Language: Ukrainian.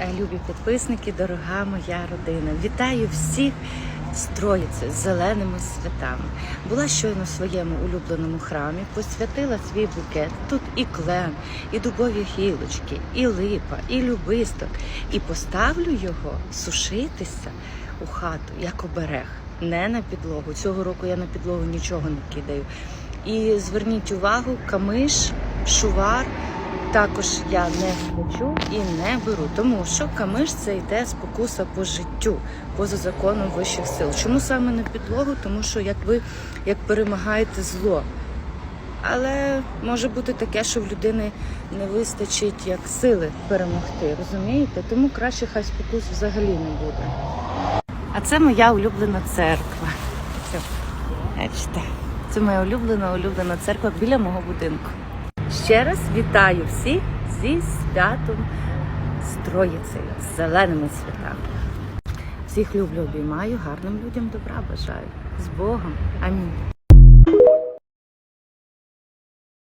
е, любі підписники, дорога моя родина. Вітаю всіх з Троїцею, з зеленими святами. Була щойно в своєму улюбленому храмі, посвятила свій букет. Тут і клен, і дубові гілочки, і липа, і любисток. І поставлю його сушитися у хату як оберег, не на підлогу. Цього року я на підлогу нічого не кидаю. І зверніть увагу, камиш, шувар. Також я не хочу і не беру, тому що камиш це йде спокуса по життю, поза законом вищих сил. Чому саме на підлогу? Тому що як ви як перемагаєте зло. Але може бути таке, що в людини не вистачить як сили перемогти, розумієте? Тому краще хай спокус взагалі не буде. А це моя улюблена церква. Все, бачите, це моя улюблена улюблена церква біля мого будинку. Ще раз вітаю всіх зі святом з з зеленими святами. Всіх люблю, обіймаю, гарним людям добра бажаю. З Богом. Амінь.